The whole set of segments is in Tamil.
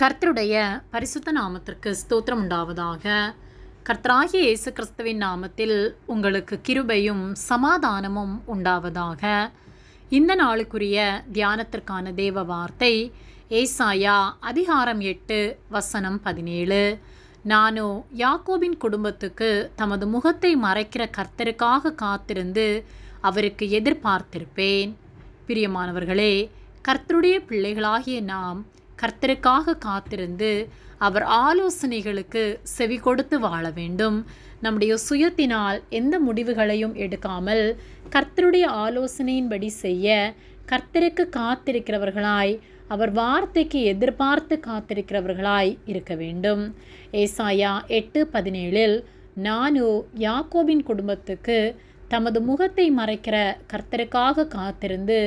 கர்த்தருடைய பரிசுத்த நாமத்திற்கு ஸ்தோத்திரம் உண்டாவதாக. கர்த்தராகிய இயேசு கிறிஸ்துவின் நாமத்தில் உங்களுக்கு கிருபையும் சமாதானமும் உண்டாவதாக. இந்த நாளுக்குரிய தியானத்திற்கான தேவ வார்த்தை ஏசாயா அதிகாரம் எட்டு வசனம் பதினேழு. நானோ யாக்கோபின் குடும்பத்துக்கு தமது முகத்தை மறைக்கிற கர்த்தருக்காக காத்திருந்து அவருக்கு எதிர்பார்த்திருப்பேன். பிரியமானவர்களே கர்த்தருடைய பிள்ளைகளாகிய நாம் கர்த்தருக்காக காத்திருந்து அவர் ஆலோசனைகளுக்கு செவி கொடுத்து வாழ வேண்டும். நம்முடைய சுயத்தினால் எந்த முடிவுகளையும் எடுக்காமல் கர்த்தருடைய ஆலோசனையின்படி செய்ய கர்த்தருக்கு காத்திருக்கிறவர்களாய் அவர் வார்த்தைக்கு எதிர்பார்த்து காத்திருக்கிறவர்களாய் இருக்க வேண்டும். ஏசாயா எட்டு பதினேழில் நானு யாக்கோபின் குடும்பத்துக்கு தமது முகத்தை மறைக்கிற கர்த்தருக்காக காத்திருந்து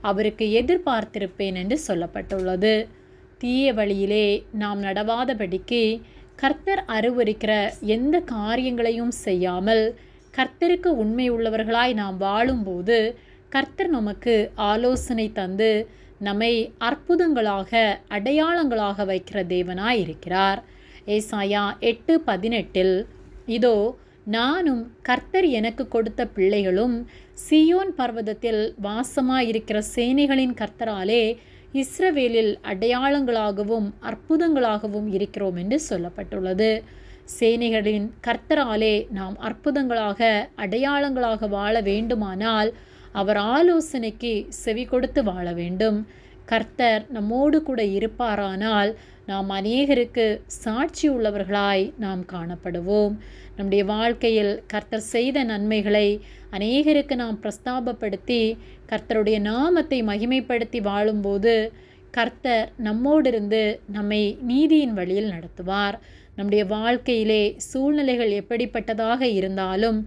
அவருக்கு எதிர்பார்த்திருப்பேன் என்று சொல்லப்பட்டுள்ளது. தீய வழியிலே நாம் நடவாதபடிக்கு கர்த்தர் அறிவுரைக்கிற எந்த காரியங்களையும் செய்யாமல் கர்த்தருக்கு உண்மை உள்ளவர்களாய் நாம் வாழும்போது கர்த்தர் நமக்கு ஆலோசனை தந்து நம்மை அற்புதங்களாக அடையாளங்களாக வைக்கிற தேவனாய் இருக்கிறார் ஏசாயா எட்டு பதினெட்டில் இதோ நானும் கர்த்தர் எனக்கு கொடுத்த பிள்ளைகளும் சியோன் பர்வதத்தில் வாசமாயிருக்கிற சேனைகளின் கர்த்தராலே இஸ்ரவேலில் அடையாளங்களாகவும் அற்புதங்களாகவும் இருக்கிறோம் என்று சொல்லப்பட்டுள்ளது. சேனைகளின் கர்த்தராலே நாம் அற்புதங்களாக அடையாளங்களாக வாழ வேண்டுமானால் அவர் ஆலோசனைக்கு செவி கொடுத்து வாழ வேண்டும். கர்த்தர் நம்மோடு கூட இருப்பாரானால் நாம் அநேகருக்கு சாட்சி உள்ளவர்களாய் நாம் காணப்படுவோம். நம்முடைய வாழ்க்கையில் கர்த்தர் செய்த நன்மைகளை அநேகருக்கு நாம் பிரஸ்தாபப்படுத்தி கர்த்தருடைய நாமத்தை மகிமைப்படுத்தி வாழும்போது கர்த்தர் நம்மோடிருந்து நம்மை நீதியின் வழியில் நடத்துவார். நம்முடைய வாழ்க்கையிலே சூழ்நிலைகள் எப்படிப்பட்டதாக இருந்தாலும்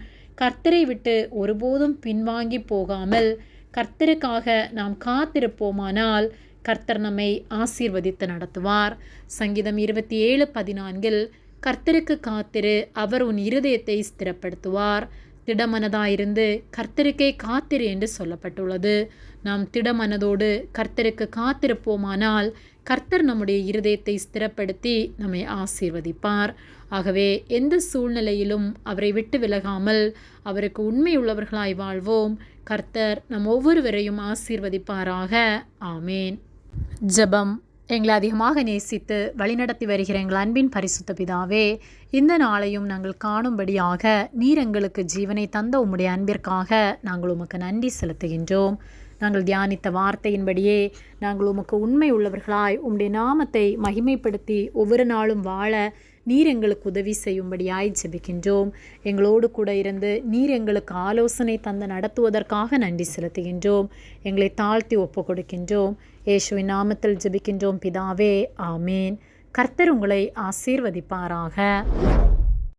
கர்த்தரை விட்டு ஒருபோதும் பின்வாங்கி போகாமல் கர்த்தருக்காக நாம் காத்திருப்போமானால் கர்த்தர் நம்மை ஆசீர்வதித்து நடத்துவார். சங்கீதம் இருபத்தி ஏழு பதினான்கில் கர்த்தருக்கு காத்திரு அவர் உன் இருதயத்தை ஸ்திரப்படுத்துவார். திடமனதாயிருந்து கர்த்தருக்கே காத்திரு என்று சொல்லப்பட்டுள்ளது. நாம் திடமனதோடு கர்த்தருக்கு காத்திருப்போமானால் கர்த்தர் நம்முடைய இருதயத்தை ஸ்திரப்படுத்தி நம்மை ஆசீர்வதிப்பார். ஆகவே எந்த சூழ்நிலையிலும் அவரை விட்டு விலகாமல் அவருக்கு உண்மை உள்ளவர்களாய் வாழ்வோம். கர்த்தர் நம் ஒவ்வொருவரையும் ஆசீர்வதிப்பாராக. ஆமேன். ஜெபம். எங்களை அதிகமாக நேசித்து வழிநடத்தி வருகிற எங்கள் அன்பின் பரிசுத்த பிதாவே இந்த நாளையும் நாங்கள் காணும்படியாக நீர் எங்களுக்கு ஜீவனை தந்த உம்முடைய அன்பிற்காக நாங்கள் உமக்கு நன்றி செலுத்துகின்றோம். நாங்கள் தியானித்த வார்த்தையின்படியே நாங்கள் உமக்கு உண்மை உள்ளவர்களாய் உம்முடைய நாமத்தை மகிமைப்படுத்தி ஒவ்வொரு நாளும் வாழ நீர் எங்களுக்கு உதவி செய்யும்படியாய் ஜெபிக்கின்றோம். எங்களோடு கூட இருந்து நீர் எங்களுக்கு ஆலோசனை தந்து நடத்துவதற்காக நன்றி செலுத்துகின்றோம். எங்களை தாழ்த்தி ஒப்பு கொடுக்கின்றோம் இயேசுவின் நாமத்தில் ஜெபிக்கின்றோம். பிதாவே ஆமேன். கர்த்தர் உங்களை ஆசீர்வதிப்பாராக.